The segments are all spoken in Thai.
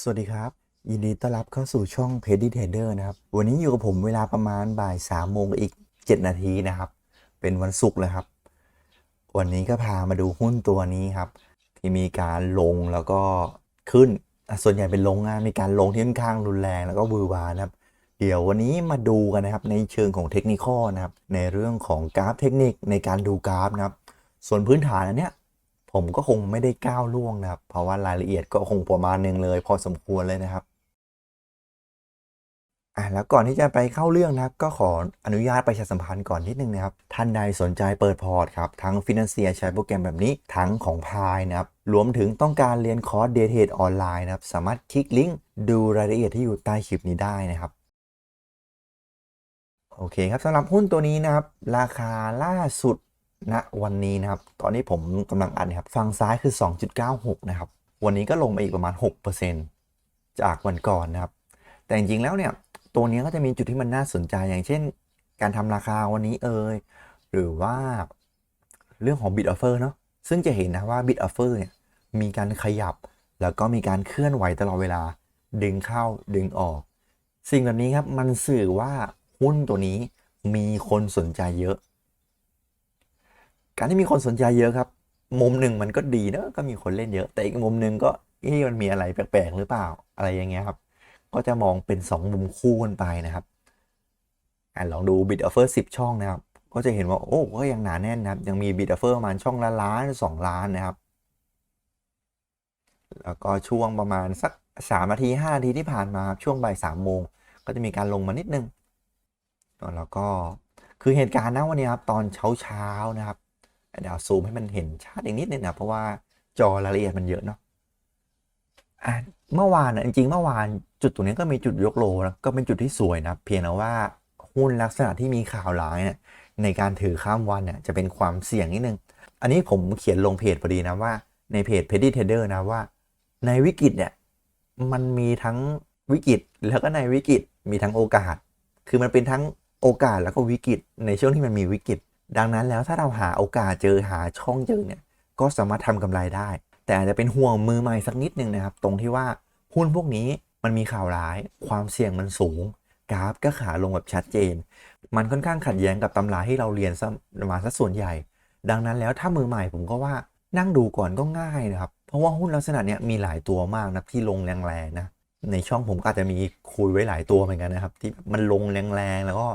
สวัสดีครับ ยินดีต้อนรับเข้าสู่ช่อง p e d y Trader นะครับ วันนี้อยู่กับผมเวลาประมาณบ่าย3โมงอีก 7 นาทีนะครับ เป็นวันศุกร์เลยครับ วันนี้ก็พามาดูหุ้นตัวนี้ครับ ที่มีการลงแล้วก็ขึ้น ส่วนใหญ่เป็นลงนะมีการลงที่ค่อนข้างรุนแรงแล้วก็วือวานะครับ เดี๋ยววันนี้มาดูกันนะครับในเชิงของเทคนิคอนะครับในเรื่องของกราฟเทคนิคในการดูกราฟนะครับ ส่วนพื้นฐานอันเนี้ย ผมก็คงไม่ได้ก้าวล่วงนะครับ เพราะว่ารายละเอียดก็คงประมาณหนึ่งเลย พอสมควรเลยนะครับอะแล้วก่อนที่จะไปเข้าเรื่องนะครับ ก็ขออนุญาตประชาสัมพันธ์ก่อนนิดนึงนะครับ ท่านใดสนใจเปิดพอร์ตครับ ทั้งฟินแลนเซียใช้โปรแกรมแบบนี้ทั้งของพายนะครับ รวมถึงต้องการเรียนคอร์สเดทเทดออนไลน์นะครับ สามารถคลิกลิงก์ดูรายละเอียดที่อยู่ใต้คลิปนี้ได้นะครับ โอเคครับสำหรับหุ้นตัวนี้นะครับ ราคาล่าสุด ณวันนี้นะครับ ตอนนี้ผมกำลังอัดนะครับ ฝั่งซ้ายคือ 2.96 นะครับ วันนี้ก็ลงมาอีกประมาณ 6%จากวันก่อนนะครับ แต่จริงๆแล้วเนี่ย ตัวนี้ก็จะมีจุดที่มันน่าสนใจอย่างเช่น การทำราคาวันนี้เอ่ยหรือว่าเรื่องของ bid offer เนาะซึ่งจะเห็นนะว่า bid offer เนี่ยมีการขยับ แล้วก็มีการเคลื่อนไหวตลอดเวลา ดึงเข้าดึงออก สิ่งแบบนี้ครับมันสื่อว่าหุ้นตัวนี้มีคนสนใจเยอะ การที่มีคนสนใจเยอะครับ มุมหนึ่งมันก็ดีนะก็มีคนเล่นเยอะ แต่อีกมุมหนึ่งก็เอ๊ะมันมีอะไรแปลกๆหรือเปล่าอะไรอย่างเงี้ยครับ ก็จะมองเป็น 2 มุมคู่กันไปนะครับอะลองดู bid offer 10ช่องนะครับ ก็จะเห็นว่าโอ้ก็ยังหนาแน่นนะครับ ยังมี bid offer ประมาณช่องละล้าน2ล้านนะครับ แล้วก็ช่วงประมาณสัก3นาที5นาทีที่ผ่านมาครับช่วงบ่าย3โมงก็จะมีการลงมานิดนึงแล้วก็คือเหตุการณ์นะวันนี้ครับตอนเช้าเช้านะครับ เดี๋ยวซูมให้มันเห็นชัดอีกนิดนึงนะเพราะว่าจอรายละเอียดมันเยอะเนาะอะเมื่อวานนะจริงๆเมื่อวานจุดตรงนี้ก็มีจุดยกโลนะก็เป็นจุดที่สวยนะเพียงแต่ว่าหุ้นลักษณะที่มีข่าวร้ายเนี่ยในการถือข้ามวันเนี่ยจะเป็นความเสี่ยงนิดนึง อันนี้ผมเขียนลงเพจพอดีนะว่าในเพจ p e d y Trader นะว่า ในวิกฤตเนี่ยมันมีทั้งวิกฤตแล้วก็ในวิกฤตมีทั้งโอกาส คือมันเป็นทั้งโอกาสแล้วก็วิกฤตในช่วงที่มันมีวิกฤต ดังนั้นแล้วถ้าเราหาโอกาสเจอหาช่องเจอเนี่ยก็สามารถทำกำไรได้ แต่อาจจะเป็นห่วงมือใหม่สักนิดนึงนะครับ ตรงที่ว่าหุ้นพวกนี้มันมีข่าวร้าย ความเสี่ยงมันสูง กราฟก็ขาลงแบบชัดเจน มันค่อนข้างขัดแย้งกับตำราที่เราเรียนมาซะส่วนใหญ่ ดังนั้นแล้วถ้ามือใหม่ผมก็ว่านั่งดูก่อนก็ง่ายนะครับ เพราะว่าหุ้นลักษณะเนี้ยมีหลายตัวมากนะที่ลงแรงๆนะ ในช่องผมก็อาจจะมีคุยไว้หลายตัวเหมือนกันนะครับ ที่มันลงแรงๆแล้วก็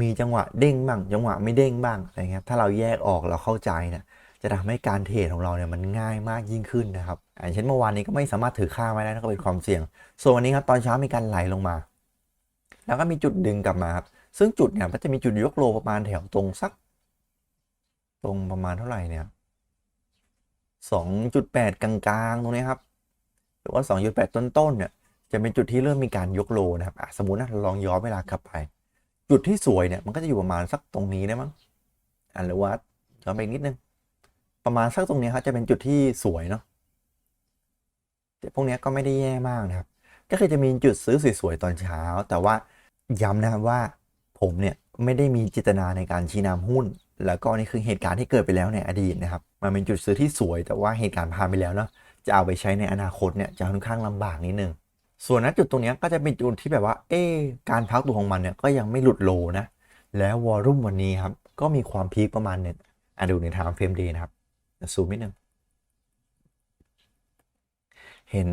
มีจังหวะเด้งบ้างจังหวะไม่เด้งบ้างอะไรเงี้ยถ้าเราแยกออกเราเข้าใจเนี่ยจะทำให้การเทรดของเราเนี่ยมันง่ายมากยิ่งขึ้นนะครับอย่างเช่นเมื่อวานนี้ก็ไม่สามารถถือค่าไว้ได้นั่นก็เป็นความเสี่ยง ส่วนวันนี้ครับตอนเช้ามีการไหลลงมา แล้วก็มีจุดดึงกลับมาครับซึ่งจุดเนี่ยมันจะมีจุดยกโลประมาณแถวตรงสัก ตรงประมาณเท่าไหร่เนี่ยสองจุดแปดกลางๆ ตรงนี้ครับ หรือว่าสองจุดแปดต้นๆเนี่ยจะเป็นจุดที่เริ่มมีการยกโลนะครับสมมตินะลองย้อนเวลากลับไป จุดที่สวยเนี่ยมันก็จะอยู่ประมาณสักตรงนี้ได้มั้งอะหรือว่าย้อนไปอีกนิดนึง ประมาณสักตรงนี้ครับจะเป็นจุดที่สวยเนาะแต่พวกนี้ก็ไม่ได้แย่มากนะครับ ก็คือจะมีจุดซื้อสวยๆตอนเช้า แต่ว่าย้ำนะครับว่าผมเนี่ยไม่ได้มีจิตนาในการชี้นำหุ้น แล้วก็นี่คือเหตุการณ์ที่เกิดไปแล้วในอดีตนะครับ มันเป็นจุดซื้อที่สวย แต่ว่าเหตุการณ์ผ่านไปแล้วเนาะจะเอาไปใช้ในอนาคตเนี่ยจะค่อนข้างลำบากนิดนึง ส่วนณจุดตรงนี้ก็จะเป็นจุดที่แบบว่า เอ๊การพักตัวของมันเนี่ยก็ยังไม่หลุดโลนะ แล้ววอลลุ่มวันนี้ครับ ก็มีความพีคประมาณเนี่ยอะดูในทางเฟรมดย์นะครับซูมนิดนึงเห็น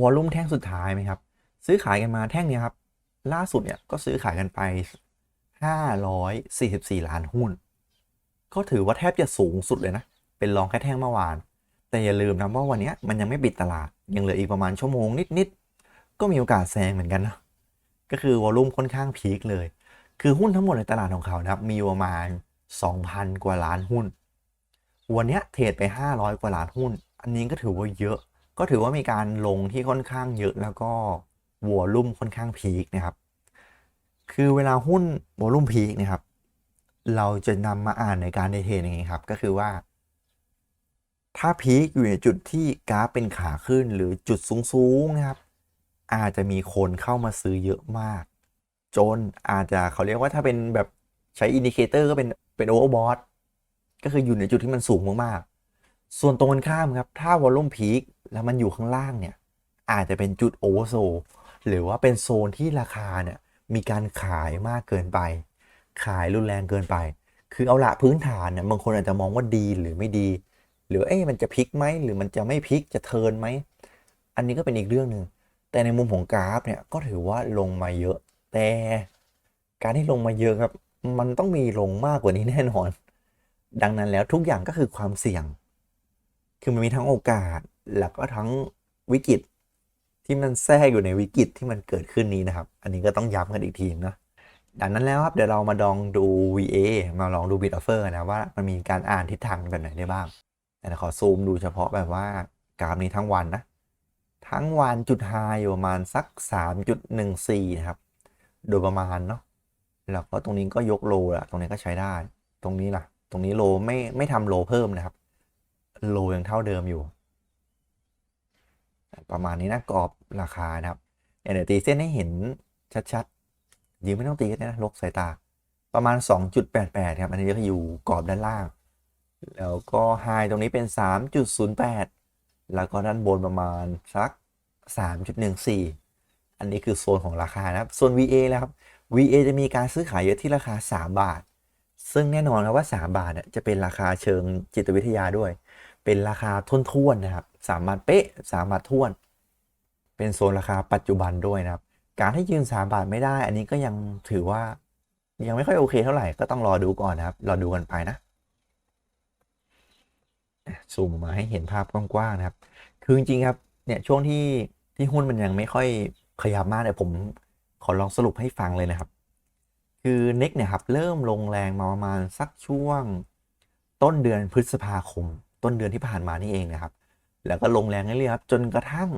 วอลลุ่มแท่งสุดท้ายไหมครับ ซื้อขายกันมาแท่งนี้ครับ ล่าสุดเนี่ยก็ซื้อขายกันไป 544 ล้านหุ้น ก็ถือว่าแทบจะสูงสุดเลยนะ เป็นรองแค่แท่งเมื่อวาน แต่อย่าลืมนะว่าวันนี้มันยังไม่ปิดตลาด ยังเหลืออีกประมาณชั่วโมงนิดๆ ก็มีโอกาสแซงเหมือนกันนะก็คือวอลลุ่มค่อนข้างพีคเลย คือหุ้นทั้งหมดในตลาดของเขานะครับมีประมาณ 2,000 กว่าล้านหุ้น วันนี้เทรดไป 500 กว่าล้านหุ้น อันนี้ก็ถือว่าเยอะ ก็ถือว่ามีการลงที่ค่อนข้างเยอะแล้วก็วอลลุ่มค่อนข้างพีคนะครับ คือเวลาหุ้นวอลลุ่มพีคนะครับ เราจะนำมาอ่านในการเทรดยังไงครับ ก็คือว่า ถ้าพีคอยู่ในจุดที่กราฟเป็นขาขึ้นหรือจุดสูงๆนะครับ อาจจะมีคนเข้ามาซื้อเยอะมาก จนอาจจะเขาเรียกว่าถ้าเป็นแบบใช้อินดิเคเตอร์ก็เป็นเป็นโอเวอร์บอทก็คืออยู่ในจุดที่มันสูงมากๆ ส่วนตรงกันข้ามครับ ถ้าวอลลุ่มพีคแล้วมันอยู่ข้างล่างเนี่ย อาจจะเป็นจุดโอเวอร์โซลหรือว่าเป็นโซนที่ราคาเนี่ยมีการขายมากเกินไป ขายรุนแรงเกินไป คือเอาละพื้นฐานเนี่ยบางคนอาจจะมองว่าดีหรือไม่ดี หรือเอ๊ะมันจะพลิกไหมหรือมันจะไม่พลิกจะเทิร์นไหม อันนี้ก็เป็นอีกเรื่องหนึ่ง แต่ในมุมของกราฟเนี่ยก็ถือว่าลงมาเยอะ แต่การที่ลงมาเยอะครับ มันต้องมีลงมากกว่านี้แน่นอน ดังนั้นแล้วทุกอย่างก็คือความเสี่ยง คือมันมีทั้งโอกาสแล้วก็ทั้งวิกฤตที่มันแทรกอยู่ในวิกฤตที่มันเกิดขึ้นนี้นะครับ อันนี้ก็ต้องย้ำกันอีกทีนะดังนั้นแล้วครับเดี๋ยวเรามาลองดู VA มาลองดู Bid Offer นะว่ามันมีการอ่านทิศทางแบบไหนได้บ้างแต่ขอซูมดูเฉพาะแบบว่ากราฟนี้ทั้งวันนะ ทั้งวันจุดไฮอยู่ประมาณสัก 3.14 นะครับ โดยประมาณเนาะแล้วก็ตรงนี้ก็ยกโลละตรงนี้ก็ใช้ได้ ตรงนี้ล่ะ ตรงนี้โลไม่ไม่ทำโลเพิ่มนะครับ โลยังเท่าเดิมอยู่ ประมาณนี้นะกรอบราคานะครับเดี๋ยวตีเส้นให้เห็นชัดๆ ยืมไม่ต้องตีก็ได้นะลกสายตา ประมาณ 2.88 ครับ อันนี้ก็อยู่กรอบด้านล่าง แล้วก็ไฮตรงนี้เป็น 3.08 แล้วก็ด้านบนประมาณสัก 3.14 อันนี้คือโซนของราคานะครับส่วน VA แล้วครับ VA จะมีการซื้อขายเยอะที่ราคา 3 บาท ซึ่งแน่นอนครับว่า 3 บาทเนี่ยจะเป็นราคาเชิงจิตวิทยาด้วย เป็นราคาทุ่นๆนะครับ3บาทเป๊ะ3บาทท้วน เป็นโซนราคาปัจจุบันด้วยนะครับ การให้ยืน3บาทไม่ได้ อันนี้ก็ยังถือว่ายังไม่ค่อยโอเคเท่าไหร่ก็ต้องรอดูก่อนนะครับ รอดูกันไปนะ ซูมออกมาให้เห็นภาพกว้างๆนะครับ คือจริงๆครับเนี่ยช่วงที่ที่หุ้นมันยังไม่ค่อยขยับมากเนี่ยผมขอลองสรุปให้ฟังเลยนะครับ คือเน็กเนี่ยครับเริ่มลงแรงมาประมาณสักช่วงต้นเดือนพฤษภาคม ต้นเดือนที่ผ่านมานี่เองนะครับ แล้วก็ลงแรงเรื่อยๆครับจนกระทั่ง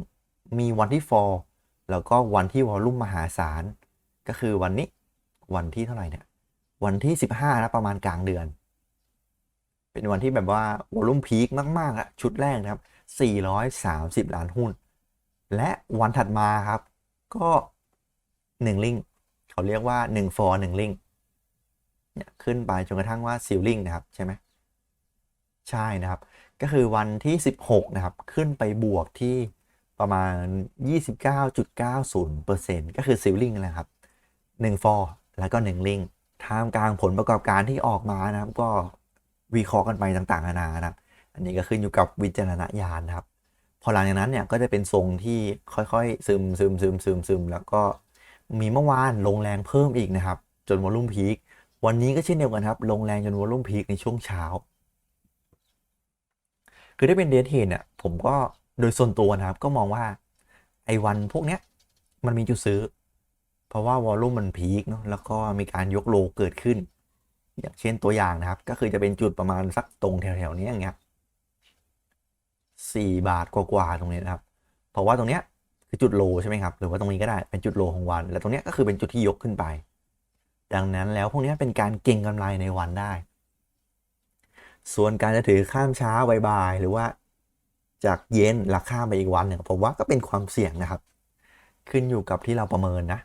มีวันที่ฟอลแล้วก็วันที่วอลลุ่มมหาศาลก็คือวันนี้วันที่เท่าไหร่เนี่ยวันที่ 15นะประมาณกลางเดือน เป็นวันที่แบบว่าวอลุ่มพีคมากๆอะชุดแรกนะครับ 430 ล้านหุ้น และวันถัดมาครับ ก็ 1 ลิงเขาเรียกว่า1 for 1ลิงเนี่ยขึ้นไปจนกระทั่งว่าซิลลิงนะครับใช่ไหมใช่นะครับ ก็คือวันที่ 16 นะครับ ขึ้นไปบวกที่ประมาณ 29.90%ก็คือซิลลิงแหละครับ1 for แล้วก็1ลิงท่ามกลางผลประกอบการที่ออกมานะครับก็ วิเคราะห์กันไปต่างๆนานานะอันนี้ก็ขึ้นอยู่กับวิจารณญาณนะครับ พอหลังจากนั้นเนี่ยก็จะเป็นทรงที่ค่อยๆ ซึมซึมซึมซึมซึมแล้วก็มีเมื่อวานลงแรงเพิ่มอีกนะครับ จนวอลลุ่มพีควันนี้ก็เช่นเดียวกันครับ ลงแรงจนวอลลุ่มพีคในช่วงเช้า คือได้เป็นเดทเทนเนี่ยผมก็โดยส่วนตัวนะครับ ก็มองว่าไอ้วันพวกเนี้ยมันมีจุดซื้อ เพราะว่าวอลลุ่มมันพีคเนาะแล้วก็มีการยกโลเกิดขึ้น อย่างเช่นตัวอย่างนะครับ ก็คือจะเป็นจุดประมาณสักตรงแถวๆนี้อย่างเงี้ยสี่บาทกว่าๆตรงนี้นะครับ เพราะว่าตรงเนี้ยคือจุดโลใช่ไหมครับ หรือว่าตรงนี้ก็ได้เป็นจุดโลของวัน แล้วตรงเนี้ยก็คือเป็นจุดที่ยกขึ้นไป ดังนั้นแล้วพวกเนี้ยเป็นการเก็งกำไรในวันได้ ส่วนการจะถือข้ามเช้าบ่ายๆหรือว่าจากเย็นหลักข้าไปอีกวันเนี่ยผมว่าก็เป็นความเสี่ยงนะครับ ขึ้นอยู่กับที่เราประเมินนะ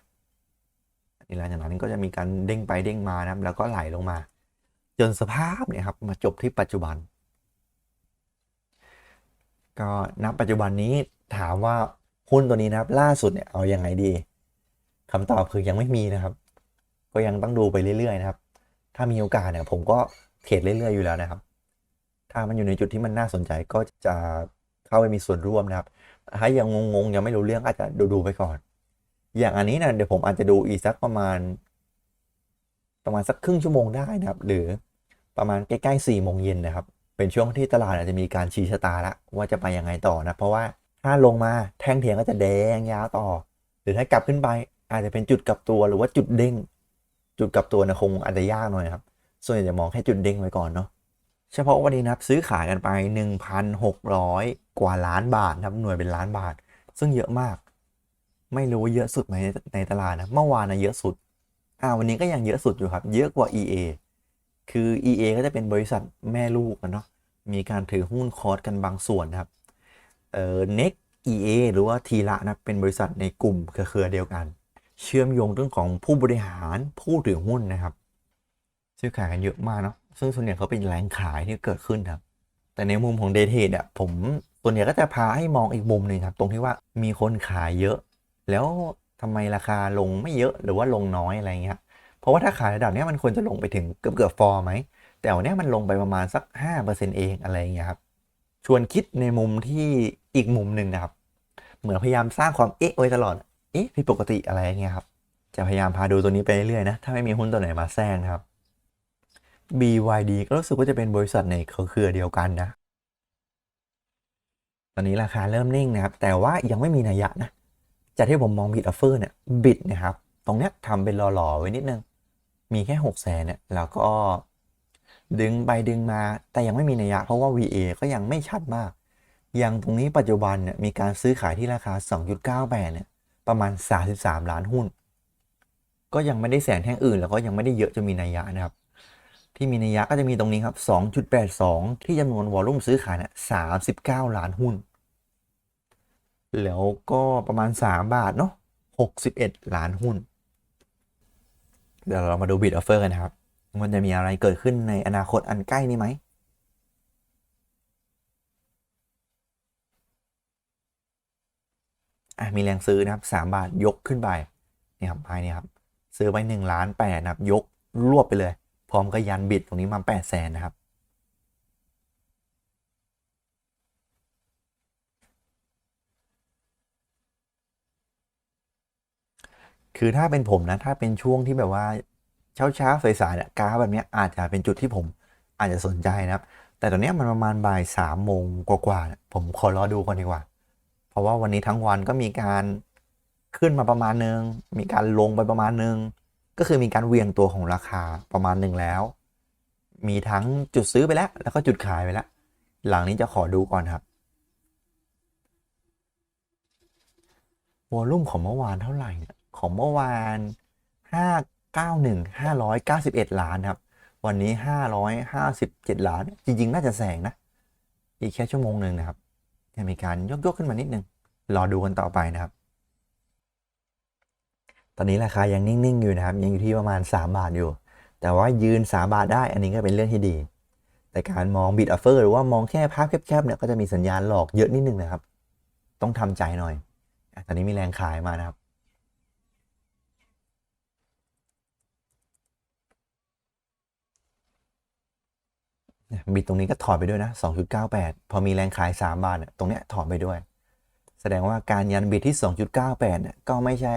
หลังจากนั้นก็จะมีการเด้งไปเด้งมานะครับ แล้วก็ไหลลงมา จนสภาพเนี่ยครับมาจบที่ปัจจุบัน ก็ณปัจจุบันนี้ถามว่าหุ้นตัวนี้นะครับ ล่าสุดเนี่ยเอายังไงดีคำตอบคือยังไม่มีนะครับ ก็ยังต้องดูไปเรื่อยๆนะครับ ถ้ามีโอกาสเนี่ยผมก็เทรดเรื่อยๆอยู่แล้วนะครับ ถ้ามันอยู่ในจุดที่มันน่าสนใจก็จะเข้าไปมีส่วนร่วมนะครับ ถ้ายังงงๆยังไม่รู้เรื่องอาจจะดูๆไปก่อน อย่างอันนี้นะเดี๋ยวผมอาจจะดูอีกสักประมาณ ประมาณสักครึ่งชั่วโมงได้นะครับ หรือประมาณใกล้ๆสี่โมงเย็นนะครับ เป็นช่วงที่ตลาดอาจจะมีการชี้ชะตาแล้วว่าจะไปยังไงต่อนะ เพราะว่าถ้าลงมาแท่งเทียงก็จะแดงยาวต่อ หรือถ้ากลับขึ้นไปอาจจะเป็นจุดกลับตัวหรือว่าจุดเด้ง จุดกลับตัวนะคงอาจจะยากหน่อยครับ ส่วนใหญ่จะมองแค่จุดเด้งไว้ก่อนเนาะเฉพาะวันนี้นะครับซื้อขายกันไป 1,600 กว่าล้านบาทครับหน่วยเป็นล้านบาท ซึ่งเยอะมาก ไม่รู้เยอะสุดไหมในตลาดนะ เมื่อวานนะเยอะสุด อ่าวันนี้ก็ยังเยอะสุดอยู่ครับ เยอะกว่า EA คือ EA ก็จะเป็นบริษัทแม่ลูกกันเนาะ มีการถือหุ้นคอร์สกันบางส่วนนะครับ เอ่อ Next EA หรือว่าทีละนะ เป็นบริษัทในกลุ่มเครือเดียวกัน เชื่อมโยงเรื่องของผู้บริหารผู้ถือหุ้นนะครับ ซื้อขายกันเยอะมากเนาะ ซึ่งส่วนใหญ่เขาเป็นแรงขายที่เกิดขึ้นครับ แต่ในมุมของเดทเทดอะผมส่วนใหญ่ก็จะพาให้มองอีกมุมหนึ่งครับ ตรงที่ว่ามีคนขายเยอะ แล้วทำไมราคาลงไม่เยอะหรือว่าลงน้อยอะไรเงี้ย เพราะว่าถ้าขายระดับนี้มันควรจะลงไปถึงเกือบเกือบฟอร์ไหม แต่วันเนี้ยมันลงไปประมาณสัก 5%เองอะไรเงี้ยครับ ชวนคิดในมุมที่อีกมุมหนึ่งนะครับ เหมือนพยายามสร้างความเอ๊ะไว้ตลอด เอ๊ะผิดปกติอะไรเงี้ยครับ จะพยายามพาดูตัวนี้ไปเรื่อยๆนะ ถ้าไม่มีหุ้นตัวไหนมาแซงนะครับ BYD ก็รู้สึกว่าจะเป็นบริษัทในเครือเดียวกันนะ ตอนนี้ราคาเริ่มนิ่งนะครับ แต่ว่ายังไม่มีนัยยะนะ จากที่ผมมองบิดออฟเฟอร์เนี่ยบิดนะครับ ตรงเนี้ยทำเป็นหล่อๆไว้นิดนึง มีแค่6แสนเนี่ยแล้วก็ดึงไปดึงมาแต่ยังไม่มีนัยยะ เพราะว่า VA ก็ยังไม่ชัดมาก อย่างตรงนี้ปัจจุบันเนี่ยมีการซื้อขายที่ราคา 2.98เนี่ยประมาณ 33 ล้านหุ้น ก็ยังไม่ได้แสนแท่งอื่น แล้วก็ยังไม่ได้เยอะจนมีนัยยะนะครับ ที่มีนัยยะก็จะมีตรงนี้ครับ 2.82 ที่จำนวนวอลลุ่มซื้อขายเนี่ย39 ล้านหุ้น แล้วก็ประมาณ 3 บาทเนาะ61 ล้านหุ้น เดี๋ยวเรามาดูบิดออฟเฟอร์กันนะครับ มันจะมีอะไรเกิดขึ้นในอนาคตอันใกล้นี้ไหมมีแรงซื้อนะครับ3บาทยกขึ้นไปนี่ครับไปนี่ครับ ซื้อไป1ล้าน8นะครับ ยกรวบไปเลย พร้อมกับยันบิดตรงนี้มา8แสนนะครับ คือถ้าเป็นผมนะ ถ้าเป็นช่วงที่แบบว่าเช้าเช้าๆสายๆเนี่ยกราฟแบบนี้อาจจะเป็นจุดที่ผมอาจจะสนใจนะครับ แต่ตอนนี้มันประมาณบ่ายสามโมงกว่าๆผมขอรอดูก่อนดีกว่า เพราะว่าวันนี้ทั้งวันก็มีการขึ้นมาประมาณนึง มีการลงไปประมาณนึง ก็คือมีการเวียงตัวของราคาประมาณหนึ่งแล้ว มีทั้งจุดซื้อไปแล้ว แล้วก็จุดขายไปแล้ว หลังนี้จะขอดูก่อนครับวอลลุ่มของเมื่อวานเท่าไหร่เนี่ย ของเมื่อวาน 591 591 ล้านครับ วันนี้ 557 ล้าน จริง ๆ น่าจะแซงนะ อีกแค่ชั่วโมงหนึ่งนะครับ จะมีการยกๆขึ้นมานิดนึง รอดูกันต่อไปนะครับ ตอนนี้ราคายังนิ่ง ๆ อยู่นะครับ ยังอยู่ที่ประมาณ 3 บาทอยู่ แต่ว่ายืน 3 บาทได้ อันนี้ก็เป็นเรื่องที่ดี แต่การมองบิดออฟเฟอร์หรือว่ามองแค่ภาพแคบๆเนี่ยก็จะมีสัญญาณหลอกเยอะนิดนึงนะครับ ต้องทำใจหน่อยตอนนี้มีแรงขายมานะครับ เนี่ย บิดตรงนี้ก็ถอดไปด้วยนะ 2.98 พอมีแรงขาย 3 บาทเนี่ยตรงเนี้ยถอดไปด้วย แสดงว่าการยันบิดที่ 2.98เนี่ยก็ไม่ใช่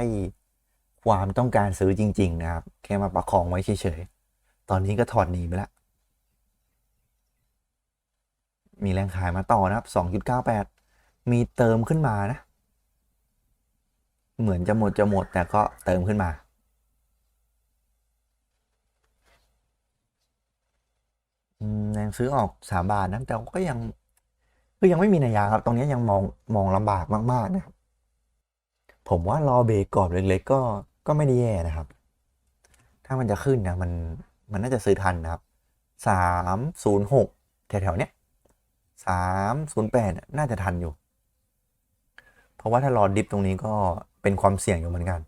ความต้องการซื้อจริง ๆ นะครับ แค่มาประคองไว้เฉยๆ ตอนนี้ก็ถอดหนีไปแล้ว มีแรงขายมาต่อนะครับ 2.98 มีเติมขึ้นมานะ เหมือนจะหมดจะหมดแต่ก็เติมขึ้นมา อืมแรงซื้อออก3บาทนะแต่ก็ยังก็ยังไม่มีนัยยะครับ ตรงนี้ยังมองมองลำบากมากๆนะครับ ผมว่ารอเบรกกรอบเล็กๆก็ก็ไม่ได้แย่นะครับ ถ้ามันจะขึ้นนะมันมันน่าจะซื้อทันนะครับ306แถวๆเนี้ย308น่าจะทันอยู่ เพราะว่าถ้ารอดิฟตรงนี้ก็เป็นความเสี่ยงอยู่เหมือนกัน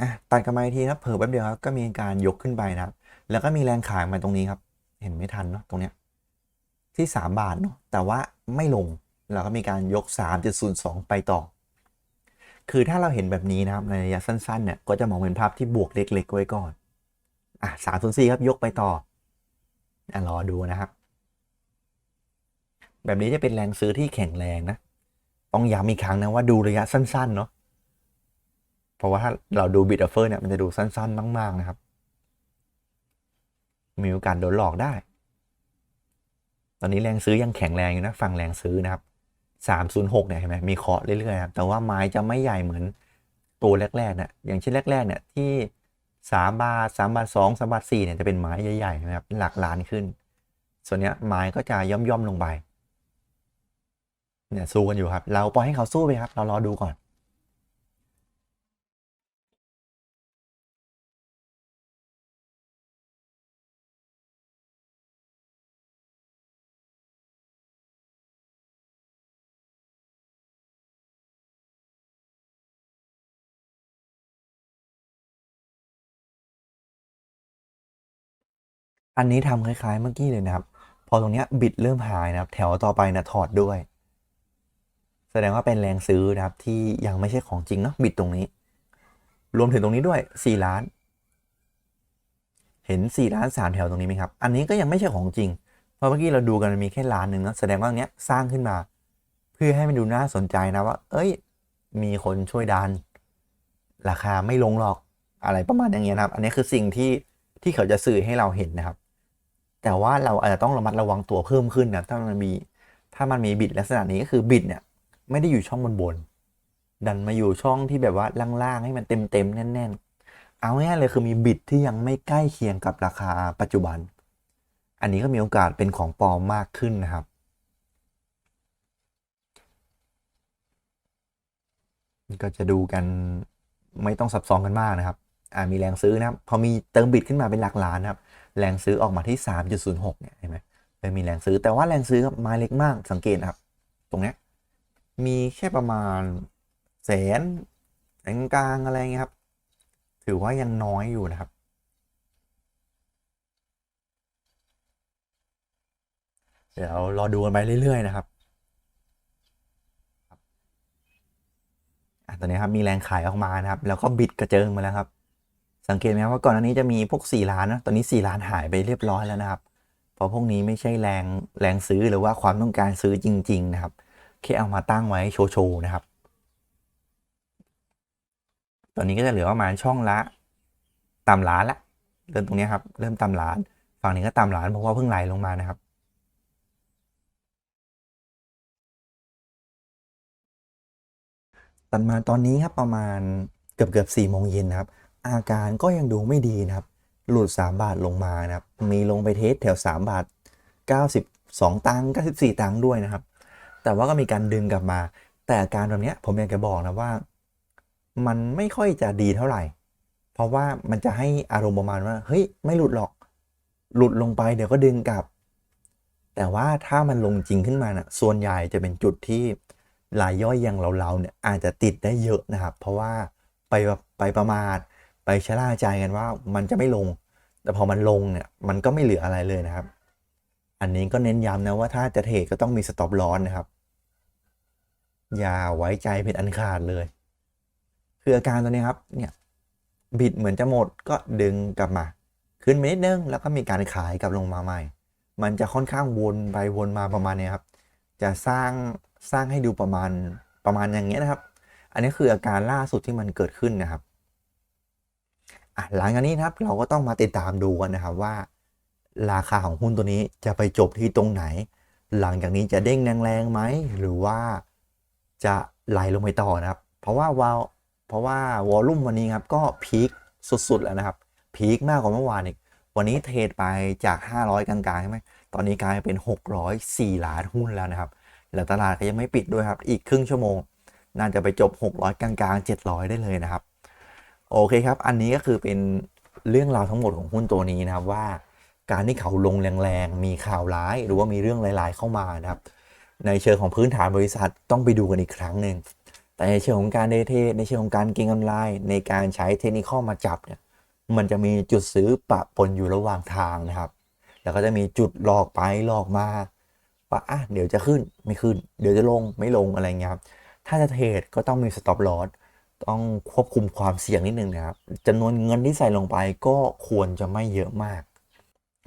อะตัดกลับมาทีนะครับเผลอแป๊บเดียวครับก็มีการยกขึ้นไปนะครับ แล้วก็มีแรงขายมาตรงนี้ครับ เห็นไม่ทันเนาะตรงเนี้ยที่ 3 บาทเนาะแต่ว่าไม่ลงแล้วก็มีการยก 3.02 ไปต่อ คือถ้าเราเห็นแบบนี้นะครับในระยะสั้นๆเนี่ยก็จะมองเป็นภาพที่บวกเล็กๆไว้ก่อนอะ304ครับยกไปต่ออะรอดูนะครับ แบบนี้จะเป็นแรงซื้อที่แข็งแรงนะ ต้องย้ำอีกครั้งนะว่าดูระยะสั้นๆเนาะ เพราะว่าถ้าเราดูบิดออฟเฟอร์เนี่ยมันจะดูสั้นๆ มาก ๆ นะครับ มีโอกาสโดนหลอกได้ ตอนนี้แรงซื้อยังแข็งแรงอยู่นะฝั่งแรงซื้อนะครับ 306 เนี่ยเห็นไหมมีเคาะเรื่อยๆครับแต่ว่าไม้จะไม่ใหญ่เหมือนตัวแรกๆเนี่ยอย่างเช่นแรกๆเนี่ยที่ 3 บาท 3 บาท 2 3 บาท4เนี่ยจะเป็นไม้ใหญ่ๆนะครับหลักล้านขึ้น ส่วนเนี้ยไม้ก็จะย่อมๆลงไปเนี่ยสู้กันอยู่ครับ เราปล่อยให้เขาสู้ไปครับ เรารอดูก่อน อันนี้ทำคล้ายๆเมื่อกี้เลยนะครับ พอตรงเนี้ยบิดเริ่มหายนะครับ แถวต่อไปนะถอดด้วย แสดงว่าเป็นแรงซื้อนะครับ ที่ยังไม่ใช่ของจริงเนาะบิดตรงนี้ รวมถึงตรงนี้ด้วย 4 ล้าน เห็น 4 ล้านสามแถวตรงนี้ไหมครับ อันนี้ก็ยังไม่ใช่ของจริง เพราะเมื่อกี้เราดูกันมันมีแค่ล้านหนึ่งเนาะแสดงว่าตรงเนี้ยสร้างขึ้นมา เพื่อให้มันดูน่าสนใจนะว่า เอ้ย มีคนช่วยดันราคาไม่ลงหรอกอะไรประมาณอย่างเงี้ยนะครับ อันนี้คือสิ่งที่ที่เขาจะสื่อให้เราเห็นนะครับ แต่ว่าเราอาจจะต้องระมัดระวังตัวเพิ่มขึ้นนะถ้ามันมีถ้ามันมีบิดลักษณะนี้ก็คือบิดเนี่ยไม่ได้อยู่ช่องบนบนดันมาอยู่ช่องที่แบบว่าล่างๆให้มันเต็มๆแน่น ๆ เอาง่ายๆเลยคือมีบิดที่ยังไม่ใกล้เคียงกับราคาปัจจุบัน อันนี้ก็มีโอกาสเป็นของปลอมมากขึ้นนะครับก็จะดูกันไม่ต้องซับซ้อนกันมากนะครับ อ่ามีแรงซื้อนะครับ พอมีเติมบิดขึ้นมาเป็นหลักล้านนะครับ แรงซื้อออกมาที่ 3.06 เนี่ยเห็นไหมเลยมีแรงซื้อแต่ว่าแรงซื้อไม้เล็กมากสังเกตนะครับ ตรงเนี้ยมีแค่ประมาณแสนแสนกลางอะไรเงี้ยครับ ถือว่ายังน้อยอยู่นะครับ เดี๋ยวรอดูกันไปเรื่อย ๆ นะครับอะตอนนี้ครับมีแรงขายออกมานะครับ แล้วก็บิดกระเจิงมาแล้วครับ สังเกตไหมครับว่าก่อนอันนี้จะมีพวก 4 ล้านนะตอนนี้ 4 ล้านหายไปเรียบร้อยแล้วนะครับ เพราะพวกนี้ไม่ใช่แรงแรงซื้อหรือว่าความต้องการซื้อจริง ๆ นะครับ แค่เอามาตั้งไว้โชว์ๆนะครับ ตอนนี้ก็จะเหลือประมาณช่องละต่ำล้านละเริ่มตรงนี้ครับ เริ่มต่ำล้าน ฝั่งนี้ก็ต่ำล้านเพราะว่าเพิ่งไหลลงมานะครับตัดมาตอนนี้ครับประมาณเกือบเกือบสี่โมงเย็นนะครับ อาการก็ยังดูไม่ดีนะครับ หลุด 3 บาทลงมานะครับ มีลงไปเทสแถว 3 บาท 92 ตังค์94 ตังค์ด้วยนะครับ แต่ว่าก็มีการดึงกลับมา แต่อาการแบบนี้ผมอยากจะบอกนะว่า มันไม่ค่อยจะดีเท่าไหร่ เพราะว่ามันจะให้อารมณ์ประมาณว่า เฮ้ย ไม่หลุดหรอก หลุดลงไปเดี๋ยวก็ดึงกลับ แต่ว่าถ้ามันลงจริงขึ้นมานะ่ะ ส่วนใหญ่จะเป็นจุดที่รายย่อยอย่างเราๆเนี่ยอาจจะติดได้เยอะนะครับ เพราะว่าไปไปประมาท ไปชะล่าใจกันว่ามันจะไม่ลง แต่พอมันลงเนี่ยมันก็ไม่เหลืออะไรเลยนะครับ อันนี้ก็เน้นย้ำนะว่าถ้าจะเทรดก็ต้องมีสต็อปลอสนะครับ อย่าไว้ใจเป็นอันขาดเลย คืออาการตัวนี้ครับเนี่ยบิดเหมือนจะหมดก็ดึงกลับมา ขึ้นมานิดนึงแล้วก็มีการขายกลับลงมาใหม่ มันจะค่อนข้างวนไปวนมาประมาณเนี้ยครับ จะสร้างสร้างให้ดูประมาณประมาณอย่างเงี้ยนะครับ อันนี้คืออาการล่าสุดที่มันเกิดขึ้นนะครับ หลังจากนี้นะครับเราก็ต้องมาติดตามดูกันนะครับว่า ราคาของหุ้นตัวนี้จะไปจบที่ตรงไหน หลังจากนี้จะเด้งแรงๆไหมหรือว่าจะไหลลงไปต่อนะครับ เพราะว่าวาลเพราะว่าวอลลุ่มวันนี้ครับก็พีคสุดๆแล้วนะครับพีคมากกว่าเมื่อวานอีกวันนี้เทรดไปจาก 500 กลางๆใช่ไหมตอนนี้กลายเป็น 604 ล้านหุ้นแล้วนะครับแล้วตลาดก็ยังไม่ปิดด้วยครับอีกครึ่งชั่วโมง น่าจะไปจบ 600 กลางๆ 700 ได้เลยนะครับ โอเคครับ อันนี้ก็คือเป็นเรื่องราวทั้งหมดของหุ้นตัวนี้นะครับว่า การที่เขาลงแรงๆ มีข่าวร้าย หรือว่ามีเรื่องร้ายๆเข้ามานะครับ ในเชิงของพื้นฐานบริษัทต้องไปดูกันอีกครั้งหนึ่งแต่ในเชิงของการเดทเทในเชิงของการเก็งกำไรในการใช้เทคนิคมาจับเนี่ยมันจะมีจุดซื้อปะปนอยู่ระหว่างทางนะครับ แล้วก็จะมีจุดหลอกไปหลอกมาว่าอะเดี๋ยวจะขึ้นไม่ขึ้น เดี๋ยวจะลงไม่ลงอะไรเงี้ยครับถ้าจะเทรดก็ต้องมีสต็อปลอส ต้องควบคุมความเสี่ยงนิดนึงนะครับจำนวนเงินที่ใส่ลงไปก็ควรจะไม่เยอะมาก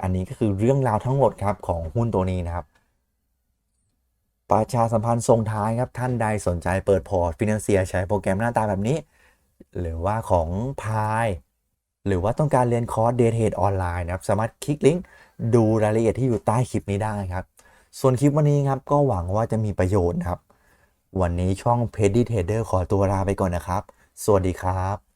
อันนี้ก็คือเรื่องราวทั้งหมดครับของหุ้นตัวนี้นะครับ ประชาสัมพันธ์ส่งท้ายครับท่านใดสนใจเปิดพอร์ตฟินแลนเซียใช้โปรแกรมหน้าตาแบบนี้ หรือว่าของพายหรือว่าต้องการเรียนคอร์สเดทเทรดออนไลน์นะครับ สามารถคลิกลิงก์ดูรายละเอียดที่อยู่ใต้คลิปนี้ได้ครับ ส่วนคลิปวันนี้ครับก็หวังว่าจะมีประโยชน์นะครับ วันนี้ช่อง p e d d y Trader ขอตัวลาไปก่อนนะครับ สวัสดีครับ